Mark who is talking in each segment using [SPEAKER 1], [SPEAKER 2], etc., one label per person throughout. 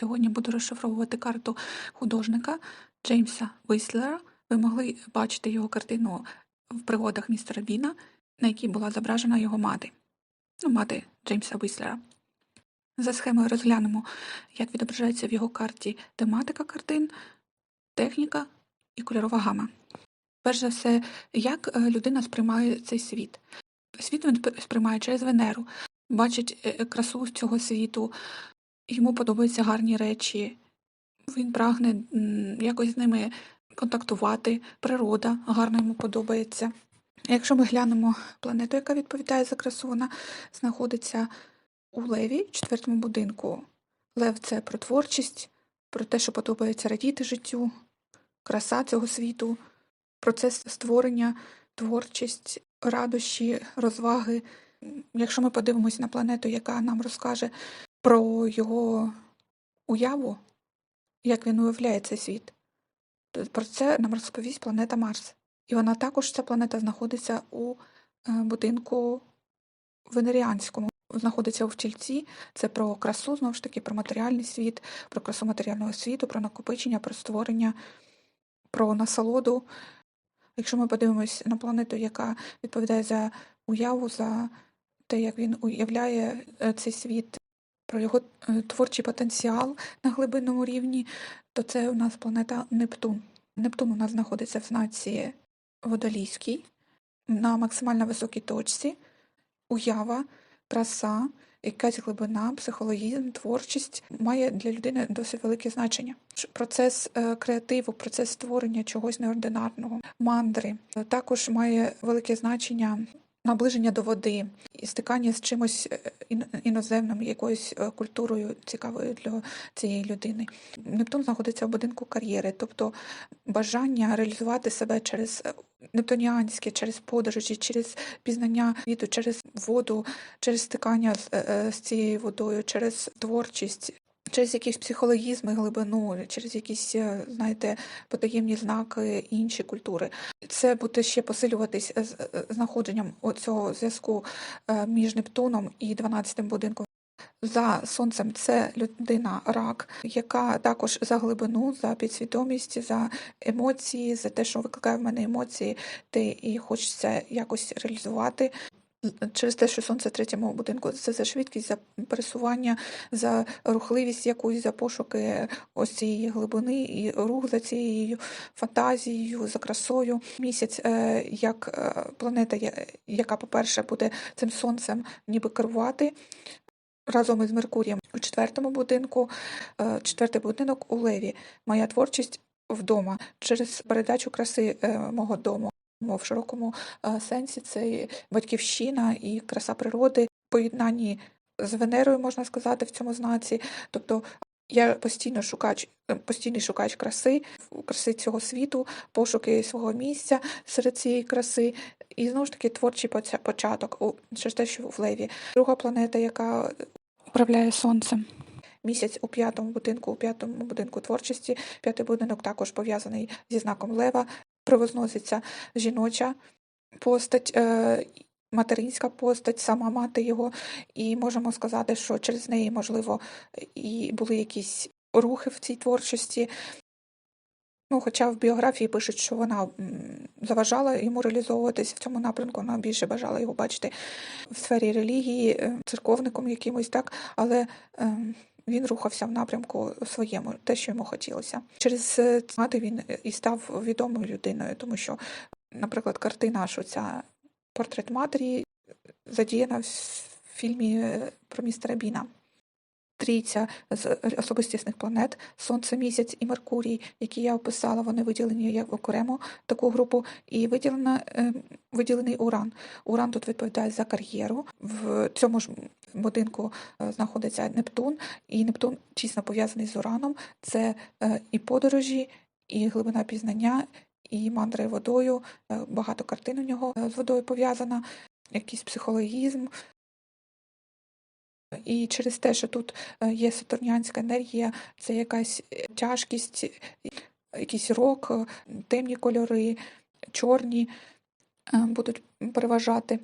[SPEAKER 1] Сьогодні буду розшифровувати карту художника Джеймса Вислера. Ви могли бачити його картину в пригодах містера Біна, на якій була зображена його мати, ну, мати Джеймса Вислера. За схемою розглянемо, як відображається в його карті тематика картин, техніка і кольорова гама. Перш за все, як е, людина сприймає цей світ. Світ він сприймає через Венеру, бачить е, красу цього світу, йому подобаються гарні речі, він прагне якось з ними контактувати, природа гарно йому подобається. Якщо ми глянемо планету, яка відповідає за красу, вона знаходиться у Леві, четвертому будинку. Лев це про творчість, про те, що подобається радіти життю, краса цього світу, процес створення, творчість, радощі, розваги. Якщо ми подивимося на планету, яка нам розкаже про його уяву, як він уявляє цей світ, про це нам розповість планета Марс. І вона також, ця планета, знаходиться у е, будинку венеріанському. Знаходиться у втільці, це про красу, знову ж таки, про матеріальний світ, про красу матеріального світу, про накопичення, про створення, про насолоду. Якщо ми подивимось на планету, яка відповідає за уяву, за те, як він уявляє е, цей світ, про його е, творчий потенціал на глибинному рівні, то це у нас планета Нептун. Нептун у нас знаходиться в знаці Водолійській, на максимально високій точці, уява, краса, якась глибина, психологізм, творчість має для людини досить велике значення. Процес е, креативу, процес створення чогось неординарного, мандри е, також має велике значення. Наближення до води і стикання з чимось е, іноземним, якоюсь е, культурою цікавою для цієї людини. Нептун знаходиться в будинку кар'єри, тобто бажання реалізувати себе через е, нептуніанське, через подорожі, через пізнання світу, через воду, через стикання з, з цією водою, через творчість. Через якийсь психологізм і глибину, через якісь, е, знаєте, потаємні знаки інші культури. Це буде ще посилюватись з е, знаходженням цього зв'язку е, між Нептуном і 12-м будинком. За сонцем це людина рак, яка також за глибину, за підсвідомість, за емоції, за те, що викликає в мене емоції, те і хочеться якось реалізувати. Через те, що сонце третьому будинку це за швидкість, за пересування, за рухливість якусь, за пошуки ось цієї глибини і рух за цією фантазією, за красою. Місяць е, як е, планета, яка, по-перше, буде цим сонцем ніби керувати разом із Меркурієм у четвертому будинку. Е, Четвертий будинок у Леві. Моя творчість вдома через передачу краси мого дому. Мо В широкому е, сенсі це батьківщина і краса природи, поєднанні з Венерою, можна сказати, в цьому знаці. Тобто я постійно шукач, е, постійний шукач краси, краси цього світу, пошуки свого місця серед цієї краси, і знову ж таки творчий початок через те, що в Леві. Друга планета, яка управляє сонцем. Місяць у п'ятому будинку, у п'ятому будинку творчості. П'ятий будинок також пов'язаний зі знаком Лева. Привозноситься жіноча постать, е, материнська постать, сама мати його. І можемо сказати, що через неї, можливо, і були якісь рухи в цій творчості. Ну, хоча в біографії пишуть, що вона заважала йому реалізовуватись в цьому напрямку, вона більше бажала його бачити в сфері релігії, е, церковником якимось, так, але е, він рухався в напрямку своєму, те, що йому хотілося. Через е, мати він і став відомою людиною, тому що, наприклад, картина, ця портрет матері задіяна в фільмі е, про містера Біна. Трійця з особистісних планет Сонце, Місяць і Меркурій, які я описала, вони виділені як окремо таку групу, і виділена, е, виділений Уран. Уран тут відповідає за кар'єру. В цьому ж будинку е, знаходиться Нептун, і Нептун тісно пов'язаний з Ураном. Це е, і подорожі, і глибина пізнання, і мандри водою. Багато картин у нього з водою пов'язана, якийсь психологізм. І через те, що тут е, є сатурнянська енергія, це якась е, тяжкість, е, якийсь рок, темні кольори, чорні будуть переважати.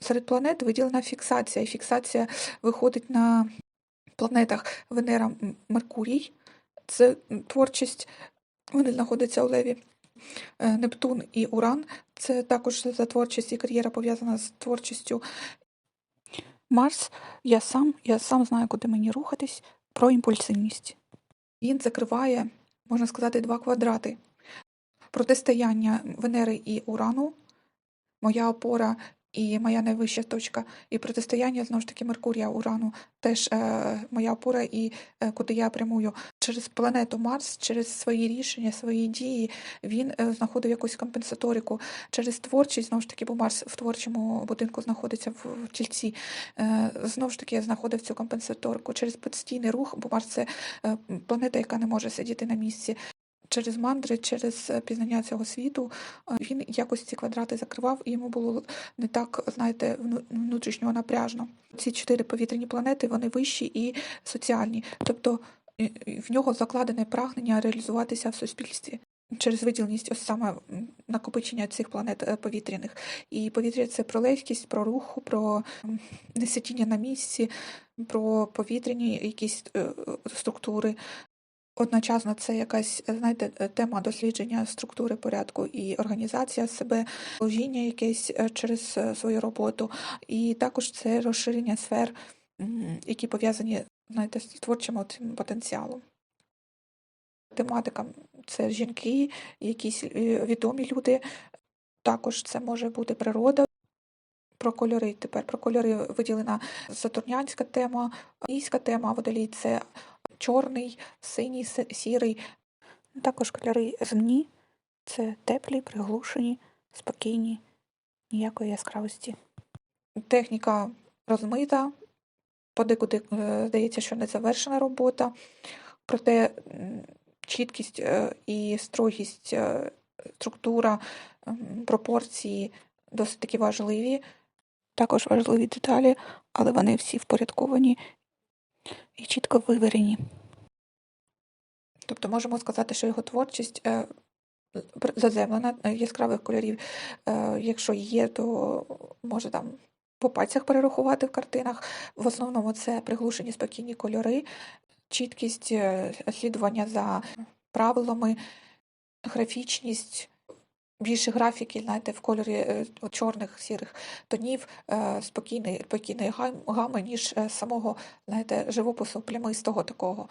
[SPEAKER 1] Серед планет виділена фіксація, і фіксація виходить на планетах Венера, Меркурій. Це творчість, вони знаходяться у Леві. Нептун і Уран це також за творчість і кар'єра пов'язана з творчістю. Марс, я сам, я сам знаю, куди мені рухатись, про імпульсивність. Він закриває, можна сказати, два квадрати. Протистояння Венери і Урану, моя опора і моя найвища точка, і протистояння знову ж таки Меркурія Урану, теж е, моя опора і е, куди я прямую. Через планету Марс, через свої рішення, свої дії він е, знаходив якусь компенсаторику. Через творчість, знову ж таки, бо Марс в творчому будинку знаходиться в, в тільці. Е, знову ж таки, я знаходив цю компенсаторику. Через постійний рух, бо Марс це е, планета, яка не може сидіти на місці. Через мандри, через е, пізнання цього світу е, він якось ці квадрати закривав, і йому було не так, знаєте, внутрішнього напряжно. Ці чотири повітряні планети вони вищі і соціальні, тобто в нього закладене прагнення реалізуватися в суспільстві. Через виділеність, ось саме накопичення цих планет е, повітряних. І повітря це про легкість, про руху, про несидіння на місці, про повітряні якісь структури. Одночасно це якась, знаєте, тема дослідження структури порядку і організація себе, служіння якесь е, через е, свою роботу, і також це розширення сфер, які пов'язані, знаєте, з творчим от потенціалом. Тематика це жінки, якісь е, відомі люди, також це може бути природа. Про кольори тепер про кольори виділена сатурнянська тема, ійська тема, водолій це чорний, синій, сірий. Також кольори земні це теплі, приглушені, спокійні, ніякої яскравості. Техніка розмита, подекуди е, здається, що не завершена робота, проте чіткість е, і строгість, е, структура, пропорції досить таки важливі. Також важливі деталі, але вони всі впорядковані і чітко вивірені. Тобто можемо сказати, що його творчість е, заземлена е, яскравих кольорів. Е, Якщо є, то може там по пальцях перерахувати в картинах. В основному це приглушені спокійні кольори, чіткість слідування за правилами, графічність. Більше графіки, знаєте, в кольорі е, чорних, сірих тонів, е, спокійний, спокійної гам- гами, ніж е, самого, знаєте, живопису плямистого такого.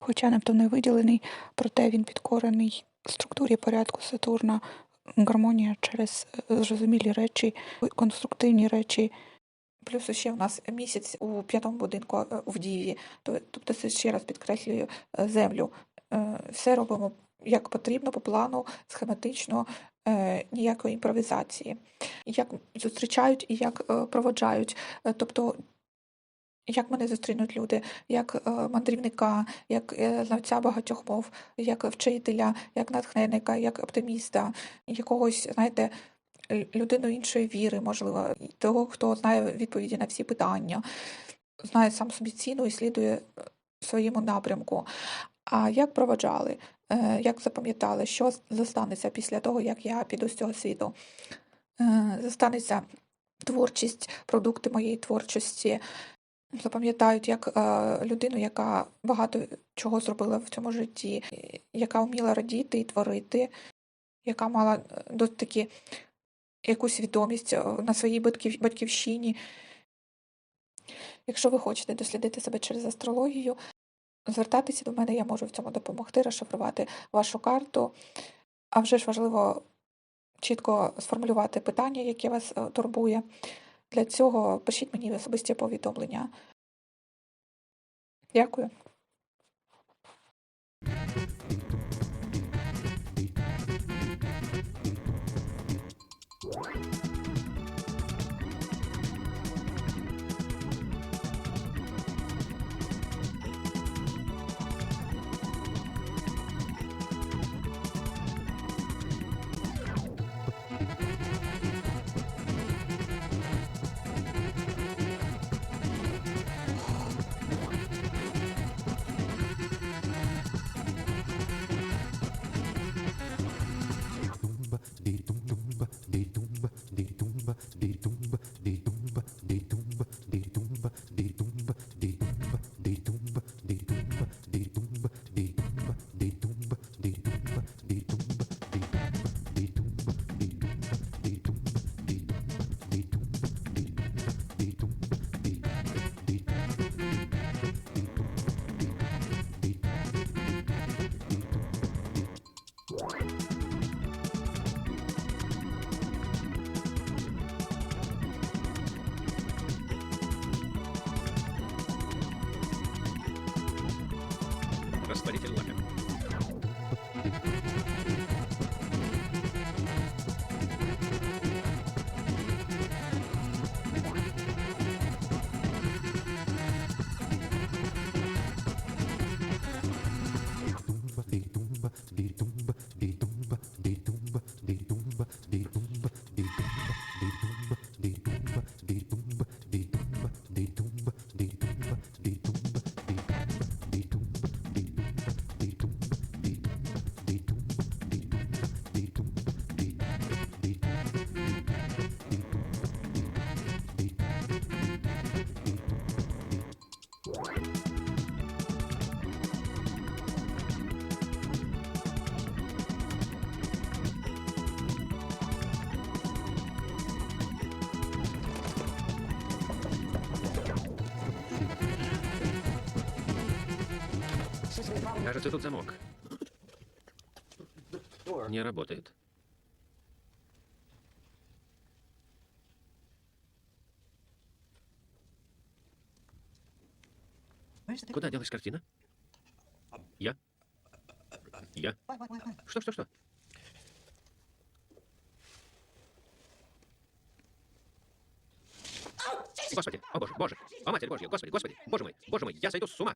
[SPEAKER 1] Хоча Нептун не виділений, проте він підкорений структурі порядку Сатурна, гармонія через зрозумілі речі, конструктивні речі. Плюс ще в нас місяць у п'ятому будинку в Діві. То- Тобто це ще раз підкреслюю землю. Все робимо як потрібно, по плану, схематично, ніякої імпровізації. Як зустрічають і як е, проводжають. Е, Тобто як мене зустрінуть люди, як е, мандрівника, як е, знавця багатьох мов, як вчителя, як натхненника, як оптиміста, якогось, знаєте, людину іншої віри, можливо, того, хто знає відповіді на всі питання, знає сам собі ціну і слідує е, своєму напрямку. А як проводжали, Е, як запам'ятали, що з- зостанеться після того, як я піду з цього світу? Е, Зостанеться творчість, продукти моєї творчості, запам'ятають як е, людину, яка багато чого зробила в цьому житті, яка вміла радіти і творити, яка мала е, досить якусь відомість е, на своїй батьків, батьківщині. Якщо ви хочете дослідити себе через астрологію, звертатися до мене, я можу в цьому допомогти, розшифрувати вашу карту. А вже ж важливо чітко сформулювати питання, яке вас е, турбує. Для цього пишіть мені особисті повідомлення. Дякую.
[SPEAKER 2] dee dum dum dee dum dee dum dee dum படித்து கொண்டனர் Кажется, тут замок. Не работает. Куда делась картина? Я? Я? Что, что, что? Господи, о боже, боже, о матерь божья, господи, господи, боже мой, боже мой, я сойду с ума.